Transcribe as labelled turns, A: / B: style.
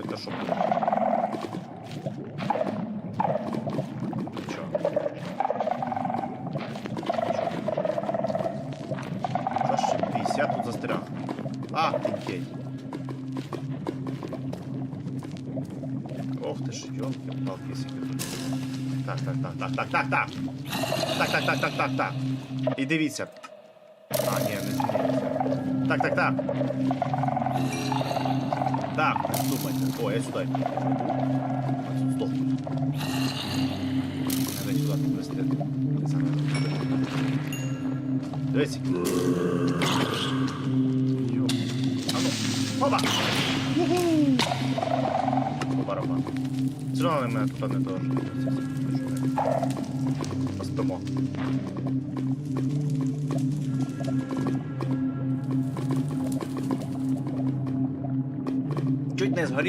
A: Давайте що. Нічого. Зашибись, я тут застряг. А, окей. Ох ти ж, ёлки-палки, скільки тут. Так, так, так, так, так, так, так. Так, так, так, так, так, так. І дивіться. А, ні, не дивіться. Так, так, так. Так, думайте. О, я сюди. Стоп. Надо сюди підвести. Дивись. Йо. А ну, опа! Уху! По барабану. Все одно мене тут не дуже. Поспимо. strictness